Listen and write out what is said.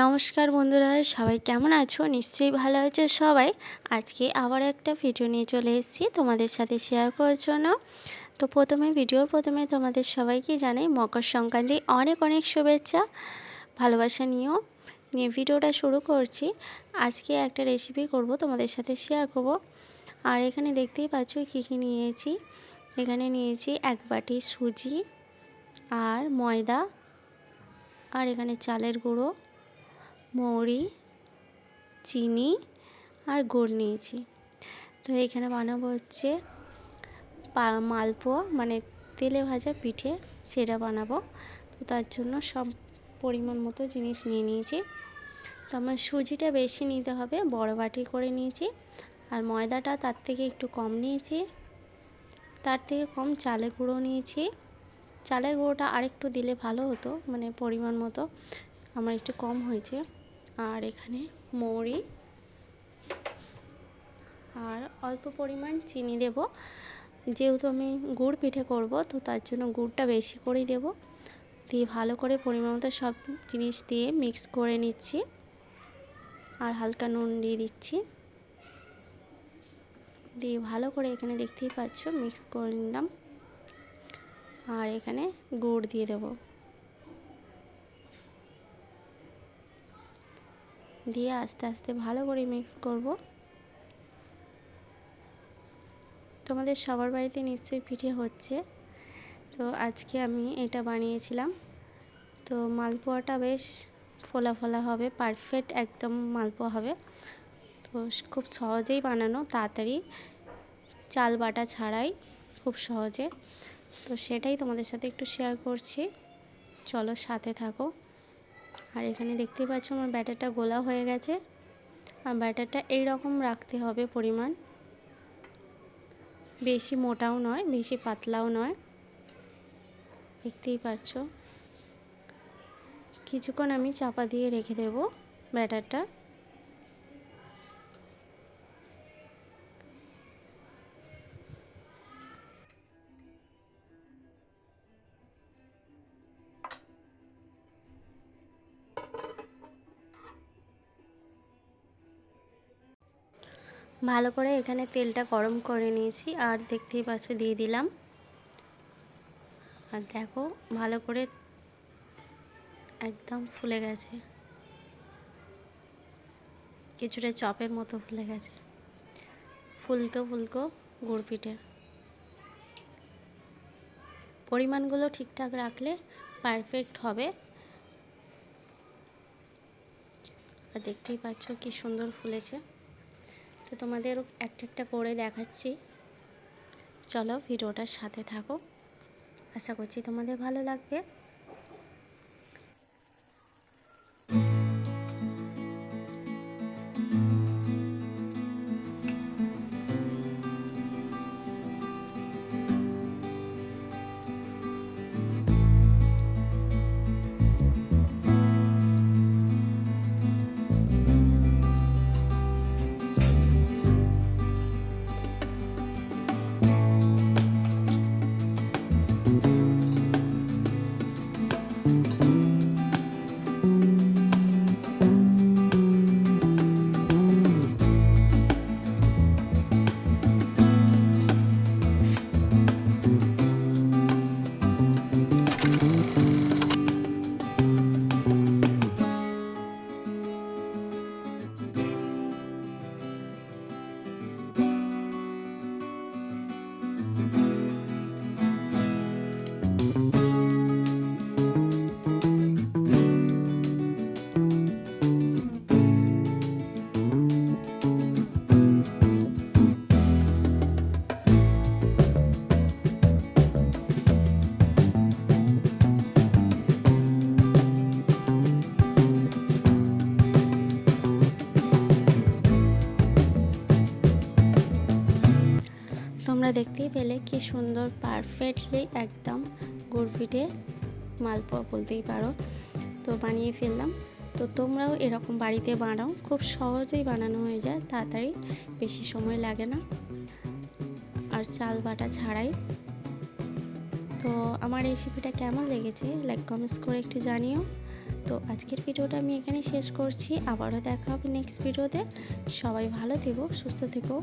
নমস্কার বন্ধুরা, সবাই কেমন আছো? নিশ্চয়ই ভালো আছো সবাই। আজকে আবার একটা ভিডিও নিয়ে চলে এসেছি তোমাদের সাথে শেয়ার করার জন্য। তো প্রথমে ভিডিওর প্রথমে তোমাদের সবাইকে জানাই মকর সংক্রান্তি অনেক অনেক শুভেচ্ছা, ভালোবাসা নিয়েও নিয়ে ভিডিওটা শুরু করছি। আজকে একটা রেসিপি করব, তোমাদের সাথে শেয়ার করব। আর এখানে দেখতেই পাচ্ছ কী কী নিয়েছি। এখানে নিয়েছি এক বাটি সুজি আর ময়দা আর এখানে চালের গুঁড়ো। মৌরি, চিনি আর গুড় নিয়েছি। তো এখানে বানাবো হচ্ছে মালপোয়া মানে তেলে ভাজা পিঠে, সেটা বানাবো। তো তার জন্য সব পরিমাণ মতো জিনিস নিয়ে নিয়েছি। তো আমার সুজিটা বেশি নিতে হবে, বড় বাটি করে নিয়েছি। আর ময়দাটা তার থেকে একটু কম নিয়েছি। তার থেকে কম চালের গুঁড়ো নিয়েছি। চালের গুঁড়োটা আরেকটু দিলে ভালো হতো মানে পরিমাণ মতো। আমার একটু কম হয়েছে। আর এখানে মৌরি। আর অল্প পরিমাণ চিনি দেব। যেহেতু আমি গুড় পিঠে করব, তো তার জন্য গুড়টা বেশি করেই দেব। দিয়ে ভালো করে পরিমাণ মতো সব জিনিস দিয়ে মিক্স করে নিচ্ছি। আর হালকা নুন দিয়ে দিচ্ছি। দিয়ে ভালো করে এখানে দেখতেই পাচ্ছ মিক্স করে নিলাম। আর এখানে গুড় দিয়ে দেবো। দিয়ে আস্তে আস্তে ভালো করে মিক্স করব। তোমাদের সবার বাড়িতে নিশ্চয়ই পিঠে হচ্ছে। তো আজকে আমি এটা বানিয়েছিলাম। তো মালপোয়াটা বেশ ফোলা ফোলা হবে পারফেক্ট একদম মালপোয়া হবে। তো খুব সহজেই বানানো, তাড়াতাড়ি চাল বাটা ছাড়াই খুব সহজে। তো সেটাই তোমাদের সাথে একটু শেয়ার করছি। চলো সাথে থাকো। আর এখানে দেখতেই পাচ্ছ আমার ব্যাটারটা গোলা হয়ে গেছে। আর ব্যাটারটা এই রকম রাখতে হবে পরিমাণ। বেশি মোটাও নয়, বেশি পাতলাও নয়। দেখতেই পাচ্ছ। কিছুক্ষণ আমি চাপা দিয়ে রেখে দেব ব্যাটারটা। ভালো করে এখানে তেলটা গরম করে নিয়েছি, আর দেখতেই পাচ্ছ দিয়ে দিলাম। আর দেখো, ভালো করে একদম ফুলে গেছে। কিছুটা চপের মতো ফুলে গেছে। ফুলকো ফুলকো গুড় পিঠে। পরিমাণগুলো ঠিকঠাক রাখলে পারফেক্ট হবে। আর দেখতেই পাচ্ছ কি সুন্দর ফুলেছে। তো তোমাদের একটা একটা করে দেখাচ্ছি। চলো ভিডিওটার সাথে থাকো। আশা করছি তোমাদের ভালো লাগবে। তোমরা দেখতেই পেলে কি সুন্দর পারফেক্টলি একদম গুড় পিঠে মালপোয়া বলতেই পারো। তো বানিয়ে ফেললাম। তো তোমরাও এরকম বাড়িতে বানাও। খুব সহজেই বানানো হয়ে যায়, তাড়াতাড়ি। বেশি সময় লাগে না। আর চাল বাটা ছাড়াই। তো আমার রেসিপিটা কেমন লেগেছে লাইক কমেন্টস করে একটু জানিও। তো আজকের ভিডিওটা আমি এখানে শেষ করছি। আবারও দেখা হবে নেক্সট ভিডিওতে সবাই ভালো থেকো, সুস্থ থেকো।